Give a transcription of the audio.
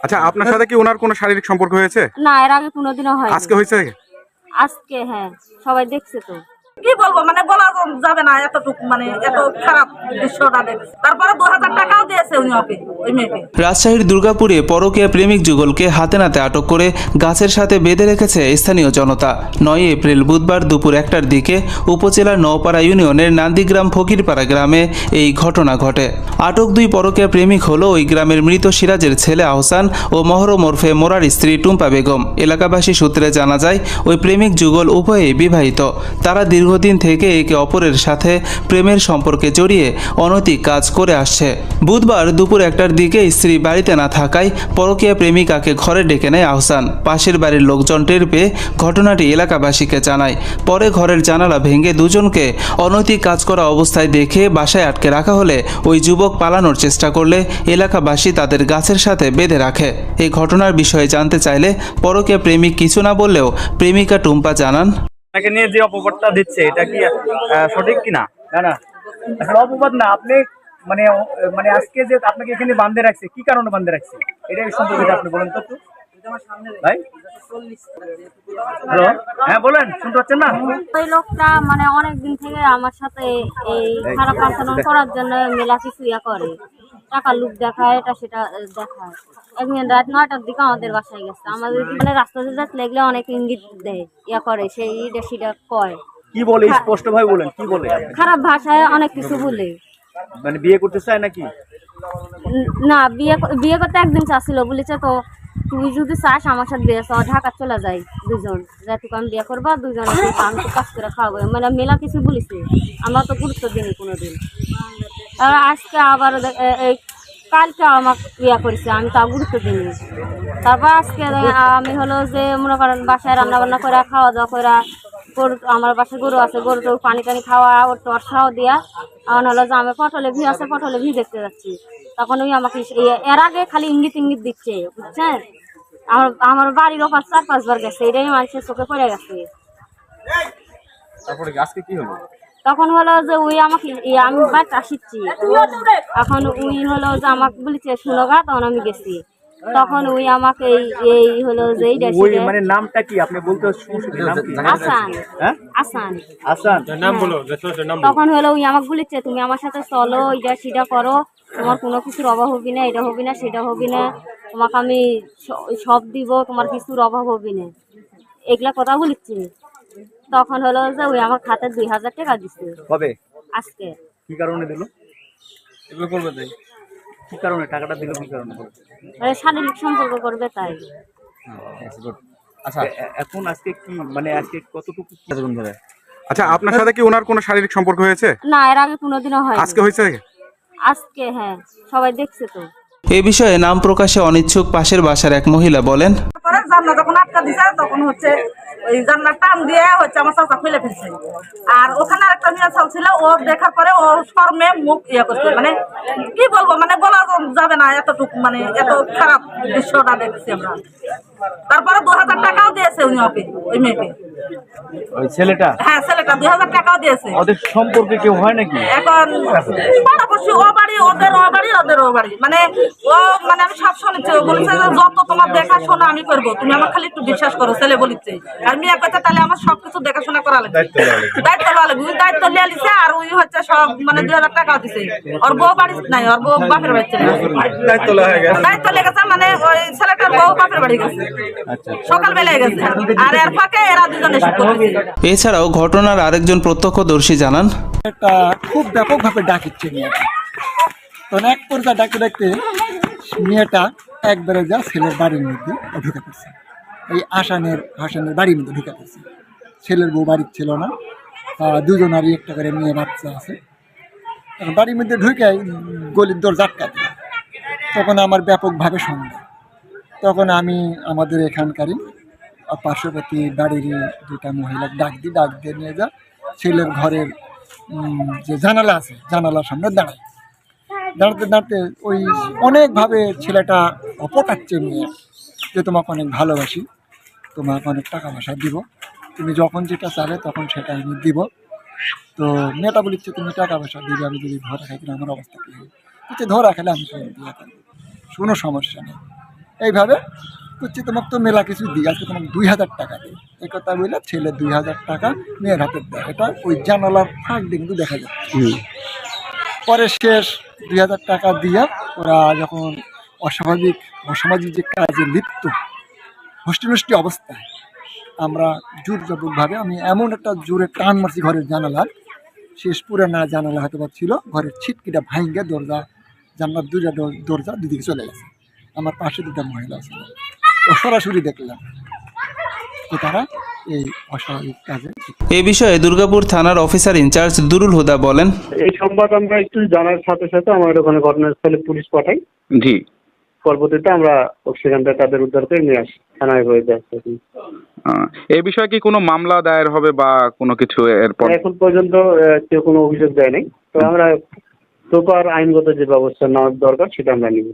আচ্ছা আপনার সাথে কি ওনার কোনো শারীরিক সম্পর্ক হয়েছে? না এর আগে কোনোদিনও হয় আজকে হয়েছে? আজকে হ্যাঁ সবাই দেখছে তো। কি বলব মানে বলা যাবে না এতটুকু মানে এত খারাপ দৃশ্যটা দেখছি তারপরে দু হাজার টাকাও দিয়েছে উনি মেয়েকে রাজশাহীর দুর্গাপুরে পরকীয়া প্রেমিক যুগলকে হাতে নাতে আটক করে গাছের সাথে বেঁধে রেখেছে স্থানীয় জনতা। নয় এপ্রিল বুধবার দুপুর একটার দিকে উপজেলার নওপাড়া ইউনিয়নের নান্দিগ্রাম ফকিরপাড়া গ্রামে এই ঘটনা ঘটে। আটক দুই পরকীয়া প্রেমিক হল ওই গ্রামের মৃত সিরাজের ছেলে আহসান ও মহরম ওরফে মোরার স্ত্রী টুম্পা বেগম। এলাকাবাসী সূত্রে জানা যায়, ওই প্রেমিক যুগল উভয়েই বিবাহিত। তারা দীর্ঘদিন থেকে একে অপরের সাথে প্রেমের সম্পর্কে জড়িয়ে অনৈতিক কাজ করে আসছে। বুধবার দুপুর একটার দিকে স্ত্রী বাড়িতে না থাকায় পরকীয়া প্রেমিকাকে ঘরে ডেকে নেয় আহসান। পাশের বাড়ির লোকজন টের পেয়ে ঘটনাটি এলাকাবাসীকে জানায়। পরে ঘরের জানালা ভেঙে দুজনকে অনৈতিক কাজ করা অবস্থায় দেখে বাসায় আটকে রাখা হলে ওই যুবক পালানোর চেষ্টা করলে এলাকাবাসী তাদের গাছের সাথে বেঁধে রাখে। এই ঘটনার বিষয়ে জানতে চাইলে পরকীয়া প্রেমিক কিছু না বললেও প্রেমিকা টুম্পা জানান নিয়ে যে অপবাদটা দিচ্ছে, এটা কি সঠিক কিনা? না না। অপবাদ না, আপনি মানে মানে আজকে যে আপনাকে এখানে বান্ধে রাখছে কি কারণে বান্ধে রাখছে? এটা সম্পর্কে আপনি বলেন তো ভাই? হ্যালো? হ্যাঁ বলেন শুনতে পাচ্ছেন না? ওই লোকটা মানে অনেক দিন থেকে আমার সাথে এই খারাপ আচরণ করার জন্য মেলা কিছু ইয়া করে। টাকা লুক দেখায় এটা সেটা দেখায়। একদিন রাত নয়টার দিকে আমাদের বাসায় গেছে। আমাদের মানে রাস্তাতে যাচ্ছে লাগলে অনেক ইঙ্গিত দেয় ইয়া করে সেই সেটা কয়। কি বলে? স্পষ্ট ভাবে বলেন কি বলে? খারাপ ভাষায় অনেক কিছু বলে। মানে বিয়ে করতে চায় নাকি? না, বিয়ে বিয়ে করতে একদিন চাচ্ছিল, বলেছে তো, তুই যদি চাস আমার সাথে বিয়ে চ ঢাকা চলে যাই দুজন যাই তোকে আমি বিয়ে করব দুজন আমি তো কাজ করে খাওয়াবো। মানে মেলা কিছু বলিছে, আমরা তো গুরুত্ব দিইনি কোনোদিন। আর আজকে আবার এই কালকে আমাকে বিয়ে করেছে, আমি তা গুরুত্ব দিইনি। তারপর আজকে আমি হলো যে, মনে করেন বাসায় রান্না বান্না করে খাওয়া দাওয়া করে গরু আমার বাসায় গরু আছে গরু তো পানি টানি খাওয়া ওর টর খাওয়া দিয়া। এখন হলো যে আমি পটলে ভি আছে পটলে ভি দেখতে যাচ্ছি। তখন ওই আমাকে এর আগে খালি ইঙ্গিত ইঙ্গিত দিচ্ছে বুঝছেন? আমার আমার বাড়ির ওপাশ চার পাঁচবার গেছে এটাই মানুষের চোখে পড়ে গেছে। তারপরে আজকে কি হলো? তখন হলো যে ওই আমাকে আমি বাড়িতে আসিচ্ছি। এখন ওই হলো যে আমাকে বলেছে শুনো গা তখন আমি গেছি। তখন ওই আমাকে এই এই হলো যে এই ওই মানে নামটা কি? আপনি বলতে সমস্যা নাম কি? আসান। হ্যাঁ? আসান। আসান। তখন হলো ওই আমাকে বলেছে তুমি আমার সাথে চলো এটা সেটা করো। তোমার কোনো কিছুর অভাব হবি না এটা হবি না সেটা হবি না। তোমাকে আমি সব দিব তোমার কিছুর অভাব হবি না। এগুলা কথা বলিচ্ছি তখন হলো যে ওই আমার খাতে দুই হাজার টাকা দিচ্ছে কবে? আজকে। কি কারণে দিল? কি কারণে? টাকাটা দিল কি কারণে? মানে শারীরিক সম্পর্ক করবে তাই। আচ্ছা এ- এখন আজকে কি মানে আজকে কতটুকু ধরে? আচ্ছা আপনার সাথে কি ওনার কোনো শারীরিক সম্পর্ক হয়েছে? না এর আগে কোনোদিনও হয় আজকে হয়েছে আজকে হ্যাঁ সবাই দেখছে তো। এ বিষয়ে নাম প্রকাশে অনিচ্ছুক পাশের বাসার এক মহিলা বলেন তারপরে জানলা যখন আটকা দিছে তখন হচ্ছে ওই জানলা টান দিয়ে হচ্ছে আমার চাচা খুলে ফেলছে। আর ওখানে আরেকটা মেয়ে চাল ছিল ও দেখার পরে ও শর্মে মুখ ইয়ে করছে। মানে কি বলব মানে বলা যাবে না এতটুকু মানে এত খারাপ দৃশ্যটা দেখছি আমরা। তারপরে দু হাজার টাকাও দিয়েছে উনি ওকে ওই মেয়েকে। ওই ছেলেটা? হ্যাঁ ছেলেটা দুই হাজার টাকাও দিয়েছে। ওদের সম্পর্কে কেউ হয় নাকি? এখন পাড়াপড়শি ও ওদের বাড়ি ওদের বাড়ি মানে ও মানে আমি সব শুনেছি ও বলেছে যে যত তোমার দেখাশোনা আমি করব। তুমি আমার খালি একটু বিশ্বাস করো ছেলে বলিছে। আর মেয়ে কথা তাহলে আমার সবকিছু দেখাশোনা করা লাগবে। দায়িত্ব লওয়া লাগবে। ওই দায়িত্ব লিয়ে লিছে আর ওই হচ্ছে সব মানে দুই হাজার টাকাও দিছে। ওর বউ বাড়ি নাই ওর বউ বাপের বাড়ি চলে দায়িত্ব গেছে। দায়িত্ব লেগেছে মানে ওই ছেলেটার বউ বাপের বাড়ি গেছে। সকাল বেলায় গেছে। আর এর ফাঁকে এরা দুজনে এছাড়াও ঘটনার আরেকজন প্রত্যক্ষদর্শী জানান একটা খুব ব্যাপকভাবে ডাকিচ্ছে মেয়েটা। তখন এক পর্যায়ে ডাকতে ডাকতে মেয়েটা একবারে যা ছেলের বাড়ির মধ্যে ঢুকে পড়ছে। এই আসানের, হাসানের বাড়ির মধ্যে ঢুকে পড়ছে। ছেলের বউ বাড়ির ছিল না। দুজনারই একটা করে মেয়ে বাচ্চা আছে। বাড়ির মধ্যে ঢুকে গলির দর জাটকা দিল। তখন আমার ব্যাপকভাবে সন্দেহ। তখন আমি আমাদের এখানকারই পার্শ্ববর্তী বাড়িরই দুটা মহিলা ডাক দিই ডাক দিয়ে নিয়ে যা ছেলের ঘরের যে জানালা আছে, জানালার সামনে দাঁড়ায়। দাঁড়াতে দাঁড়াতে ওই অনেকভাবে ছেলেটা অপটাচ্ছে নিয়ে যে তোমাকে অনেক ভালোবাসি, তোমাকে অনেক টাকা পয়সা দিব। তুমি যখন যেটা চাবে তখন সেটা আমি দিব। তো মেয়েটা বলিচ্ছে তুমি টাকা পয়সা দিবে, আমি যদি ধরা খাই কিনা আমার অবস্থা কী হবে? বলছে, ধরা খেলে আমি তোমাকে করব, কোনো সমস্যা নেই। এইভাবে করছি তোমাকে তো মেলা কিছু দিই, আজকে তোমাকে দুই হাজার টাকা দিই। এই কথা বলে ছেলে দুই হাজার টাকা মেয়ের হাতে দেয়। এটা ওই জানালার ফাঁক দিয়ে কিন্তু দেখা যায় পরে শেষ দুই হাজার টাকা দিয়ে ওরা যখন অস্বাভাবিক অসামাজিক যে কাজে লিপ্ত হোস্টেনষ্টি অবস্থায়, আমরা জোর জবরভাবে আমি এমন একটা জোরে টান মারছি ঘরের জানালার, শেষ পুরে না জানালা হয়তো বা ছিল, ঘরের ছিটকিটা ভাঙ্গে দরজা, জানলার দুটা দরজা দুদিকে চলে গেছে। আমার পাশে দুটা মহিলা ছিল। ও সরাসরি দেখলাম যে তারা এই অস্বাভাবিক কাজে এ বিষয়ে দুর্গাপুর থানার অফিসার ইনচার্জ দুরুল হুদা বলেন। এই সংবাদ আমরা একটু জানার সাথে সাথে আমাদের ওখানে ঘটনাস্থলে পুলিশ পাঠাই। জি। পরবর্তীতে আমরা সেখান থেকে তাদের উদ্ধার করে নিয়ে আসি থানায় হয়ে যাচ্ছে আহ, এই বিষয়ে কি কোনো মামলা দায়ের হবে বা কোনো কিছু এরপর এখন পর্যন্ত আহ, কেউ কোনো অভিযোগ দেয় নাই তো আমরা প্রপার আইনগত যে ব্যবস্থা নেওয়ার দরকার সেটা আমরা নিব।